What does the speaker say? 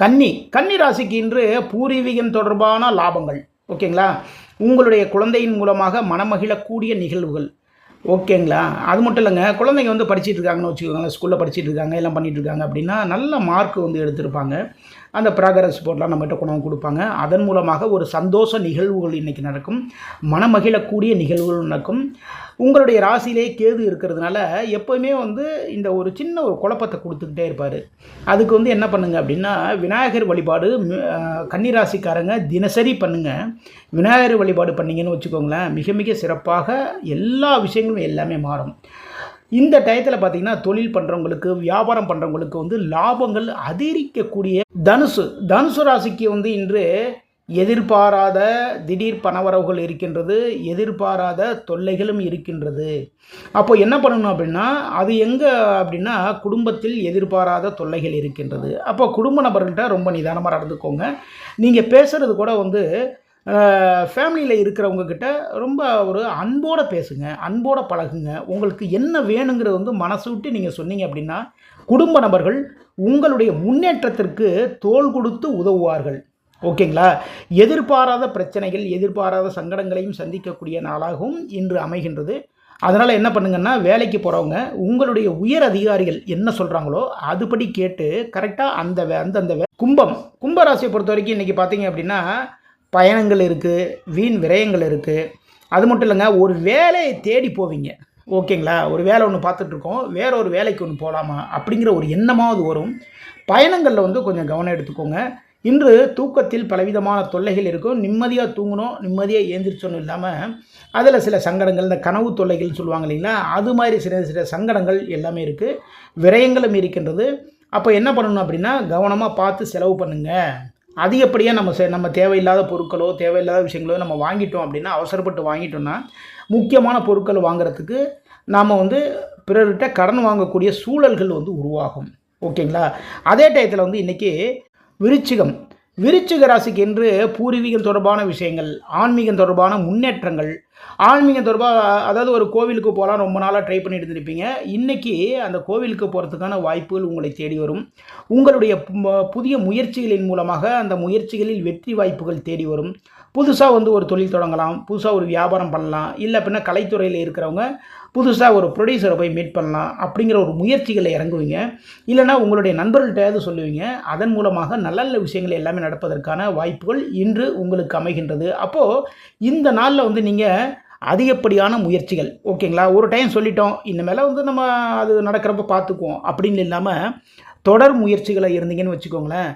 கன்னி கன்னி ராசிக்கு இன்று பூர்வீகம் தொடர்பான லாபங்கள். ஓகேங்களா? உங்களுடைய குழந்தையின் மூலமாக மனமகிழக்கூடிய நிகழ்வுகள். ஓகேங்களா? அது மட்டும் இல்லைங்க குழந்தைங்க வந்து படிச்சுட்டு இருக்காங்கன்னு வச்சுக்கோங்களேன் ஸ்கூலில் படிச்சுட்டு இருக்காங்க எல்லாம் பண்ணிகிட்டு இருக்காங்க அப்படின்னா நல்ல மார்க் வந்து எடுத்திருப்பாங்க. அந்த ப்ராகரஸ் ரிப்போர்ட்லாம் நம்மகிட்ட கொண்டு வந்து கொடுப்பாங்க. அதன் மூலமாக ஒரு சந்தோஷ நிகழ்வுகள் இன்றைக்கி நடக்கும். மனமகிழக்கூடிய நிகழ்வுகள் நடக்கும். உங்களுடைய ராசியிலே கேது இருக்கிறதுனால எப்போவுமே வந்து இந்த ஒரு சின்ன ஒரு குழப்பத்தை கொடுத்துக்கிட்டே இருப்பார். அதுக்கு வந்து என்ன பண்ணுங்க அப்படின்னா விநாயகர் வழிபாடு கன்னி ராசிக்காரங்க கன்னிராசிக்காரங்க தினசரி பண்ணுங்கள் விநாயகர் வழிபாடு பண்ணீங்கன்னு வச்சுக்கோங்களேன் மிக மிக சிறப்பாக எல்லா விஷயங்களும் எல்லாமே மாறும். இந்த டயத்தில் பார்த்தீங்கன்னா தொழில் பண்ணுறவங்களுக்கு வியாபாரம் பண்ணுறவங்களுக்கு வந்து லாபங்கள் அதிகரிக்கக்கூடிய தனுசு. தனுசு ராசிக்கு வந்து இன்று எதிர்பாராத திடீர் பணவரவுகள் இருக்கின்றது எதிர்பாராத தொல்லைகளும் இருக்கின்றது. அப்போ என்ன பண்ணணும் அப்படின்னா அது எங்கே அப்படின்னா குடும்பத்தில் எதிர்பாராத தொல்லைகள் இருக்கின்றது. அப்போ குடும்ப நபர்கள்ட்ட ரொம்ப நிதானமாக நடந்துக்கோங்க. நீங்கள் பேசுகிறது கூட வந்து ஃபேமிலியில் இருக்கிறவங்கக்கிட்ட ரொம்ப ஒரு அன்போடு பேசுங்க அன்போடு பழகுங்க. உங்களுக்கு என்ன வேணுங்கிறது வந்து மனசு விட்டு நீங்கள் சொன்னீங்க அப்படின்னா குடும்ப நபர்கள் உங்களுடைய முன்னேற்றத்திற்கு தோள் கொடுத்து உதவுவார்கள். ஓகேங்களா? எதிர்பாராத பிரச்சனைகள் எதிர்பாராத சங்கடங்களையும் சந்திக்கக்கூடிய நாளாகவும் இன்று அமைகின்றது. அதனால் என்ன பண்ணுங்கன்னா வேலைக்கு போகிறவங்க உங்களுடைய உயர் அதிகாரிகள் என்ன சொல்கிறாங்களோ அதுபடி கேட்டு கரெக்டாக அந்த வே- அந்தந்த வே- கும்பம் கும்பராசியை பொறுத்த வரைக்கும் இன்றைக்கி பார்த்தீங்க அப்படின்னா பயணங்கள் இருக்குது வீண் விரயங்கள் இருக்குது அது மட்டும் இல்லைங்க ஒரு வேலையை தேடி போவீங்க. ஓகேங்களா? ஒரு வேலை ஒன்று பார்த்துட்ருக்கோம் வேற ஒரு வேலைக்கு ஒன்று போகலாமா அப்படிங்கிற ஒரு எண்ணமாவது வரும். பயணங்களில் வந்து கொஞ்சம் கவனம் எடுத்துக்கோங்க. இன்று தூக்கத்தில் பலவிதமான தொல்லைகள் இருக்கும். நிம்மதியாக தூங்கணும் நிம்மதியாக ஏந்திரிச்சோன்னு இல்லாமல் அதில் சில சங்கடங்கள் இந்த கனவு தொல்லைகள்னு சொல்லுவாங்க இல்லைங்களா? அது மாதிரி சில சில சங்கடங்கள் எல்லாமே இருக்குது விரயங்களும் இருக்கின்றது. அப்போ என்ன பண்ணணும் அப்படின்னா கவனமாக பார்த்து செலவு பண்ணுங்கள் அதிகப்படியாக நம்ம செ- நம்ம தேவையில்லாத பொருட்களோ தேவையில்லாத விஷயங்களோ நம்ம வாங்கிட்டோம் அப்படின்னா அவசரப்பட்டு வாங்கிட்டோம்னா முக்கியமான பொருட்கள் வாங்குறதுக்கு நாம் வந்து பிறர்கிட்ட கடன் வாங்கக்கூடிய சூழல்கள் வந்து உருவாகும். ஓகேங்களா? அதே டயத்தில் வந்து இன்றைக்கி விருச்சிகம். விருச்சிக ராசிக்கு என்று பூர்வீகம் தொடர்பான விஷயங்கள் ஆன்மீகம் தொடர்பான முன்னேற்றங்கள் ஆன்மீகம் தொடர்பாக அதாவது ஒரு கோவிலுக்கு போகலாம் ரொம்ப நாளாக ட்ரை பண்ணிட்டு இருந்திருப்பீங்க. இன்றைக்கி அந்த கோவிலுக்கு போகிறதுக்கான வாய்ப்புகள் உங்களை தேடி வரும். உங்களுடைய புதிய முயற்சிகளின் மூலமாக அந்த முயற்சிகளில் வெற்றி வாய்ப்புகள் தேடி வரும். புதுசாக வந்து ஒரு தொழில் தொடங்கலாம் புதுசாக ஒரு வியாபாரம் பண்ணலாம் இல்லை அப்படின்னா கலைத்துறையில் இருக்கிறவங்க புதுசாக ஒரு ப்ரொடியூசரை போய் மீட் பண்ணலாம் அப்படிங்கிற ஒரு முயற்சிகளை இறங்குவீங்க. இல்லைன்னா உங்களுடைய நண்பர்கள்ட்டையாவது சொல்லுவீங்க. அதன் மூலமாக நல்ல நல்ல விஷயங்கள் எல்லாமே நடப்பதற்கான வாய்ப்புகள் இன்று உங்களுக்கு அமைகின்றது. அப்போது இந்த நாளில் வந்து நீங்கள் அதிகப்படியான முயற்சிகள். ஓகேங்களா? ஒரு டைம் சொல்லிட்டோம். இனிமேல் வந்து நம்ம அது நடக்கிறப்ப பார்த்துக்குவோம். அப்படின்னு இல்லாமல் தொடர் முயற்சிகளை இருந்தீங்கன்னு வச்சுக்கோங்களேன்.